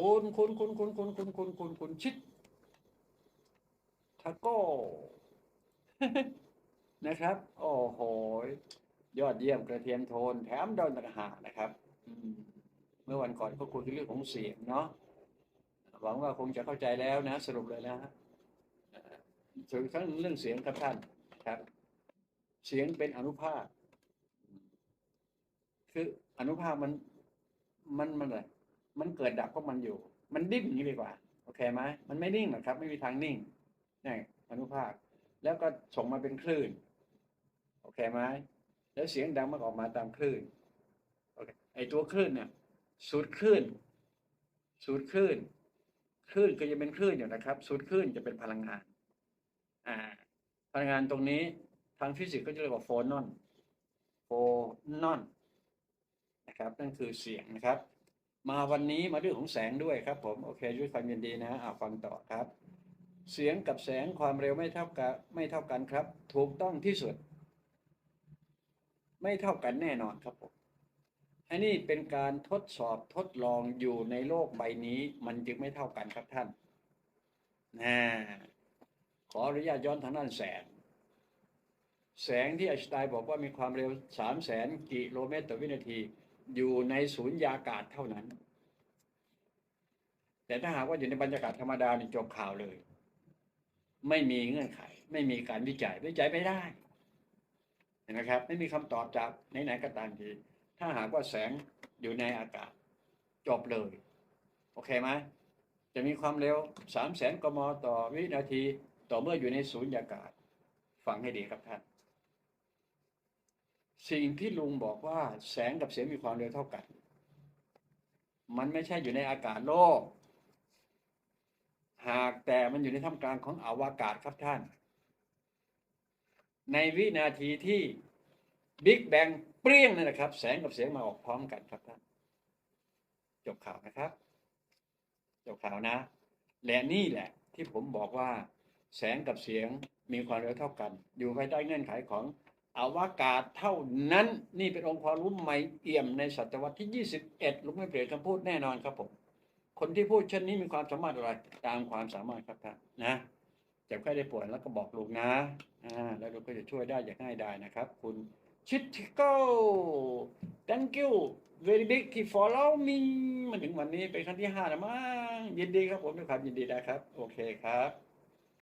คุณคุณคุณคุณคุณคุณคุณคุณคุณชิดทาโก้นะครับ โอ้โห ยอดเยี่ยมกระเทียมโทน แถมดอนต่างหากนะครับอืมเมื่อวันก่อนก็คุยเรื่องของเสียงเนาะหวังว่าคงจะเข้าใจแล้วนะ สรุปเลยนะฮะเอ่อส่วนครั้งเรื่องเสียงครับท่านครับ เสียงเป็นอนุภาค คืออนุภาคมันมันมันอะไร มันเกิดดับของมันอยู่ มันดิ้นอย่างนี้ดีกว่า โอเคไหมมันไม่นิ่งหรอกครับ ไม่มีทางนิ่งนี่อนุภาค แล้วก็ส่งมาเป็นคลื่น โอเคไหมแล้วเสียงดังมันออกมาตามคลื่นโอเคไอตัวคลื่นเนี่ยสูดคลื่นสูดคลื่นคลื่นก็จะเป็นคลื่นอยู่นะครับสูดคลื่นจะเป็นพลังงาน อ่า พลังงานตรงนี้ทางฟิสิกส์ก็จะเรียกว่าโฟนอนโฟนอนนะครับนั่นคือเสียงนะครับ มาวันนี้มาเรื่องของแสงด้วยครับ ผมโอเคด้วยความยินดีนะอ่าฟังต่อครับ เสียงกับแสงความเร็วไม่เท่ากันไม่เท่ากันครับ ถูกต้องที่สุด ไม่เท่ากันแน่นอนครับผมอันนี้เป็นการทดสอบทดลองอยู่ในโลกใบนี้ มันจึงไม่เท่ากันครับท่านนะขออนุญาตย้อนทางด้านแสง แสงที่ไอน์สไตน์บอกว่ามีความเร็วสามแสนกิโลเมตรต่อวินาที อยู่ในศูนยากาศเท่านั้น แต่ถ้าหากว่าอยู่ในบรรยากาศธรรมดานี่จบข่าวเลย ไม่มีเงื่อนไข ไม่มีการวิจัยวิจัยไม่ได้นไหมครับ ไม่มีคำตอบจากไหนๆก็ตามที ถ้าหากว่าแสงอยู่ในอากาศ จบเลย โอเคไหมจะมีความเร็วสามแสนกมต่อวินาที ต่อเมื่ออยู่ในศูนยากาศ ฟังให้ดีครับท่าน สิ่งที่ลุงบอกว่าแสงกับเสียงมีความเร็วเท่ากัน มันไม่ใช่อยู่ในอากาศโลก หากแต่มันอยู่ในท่ามกลางของอวกาศครับท่าน ในวินาทีที่บิ๊กแบงเปรี้ยงนั่นแหละครับ แสงกับเสียงมาออกพร้อมกันครับท่าน จบข่าวนะครับ จบข่าวนะ และนี่แหละที่ผมบอกว่า แสงกับเสียงมีความเร็วเท่ากัน อยู่ภายใต้เงื่อนไขของ อวกาศเท่านั้นนี่เป็นองค์ความรู้ใหม่เอี่ยมในศตวรรษที่ 21 ลุงไม่เปลี่ยนคำพูดแน่นอนครับผม คนที่พูดเช่นนี้มีความสามารถอะไรตามความสามารถครับท่านนะเจ็บไข้ได้ป่วยแล้วก็บอกลุงนะอ่าแล้วลุงก็จะช่วยได้อย่างง่ายดายนะครับ คุณชิดทิโก้ thank you very big ที่ follow me มาถึงวันนี้เป็นครั้งที่ห้าแล้วมั้งยินดีครับผมด้วยความยินดีนะครับ โอเคครับ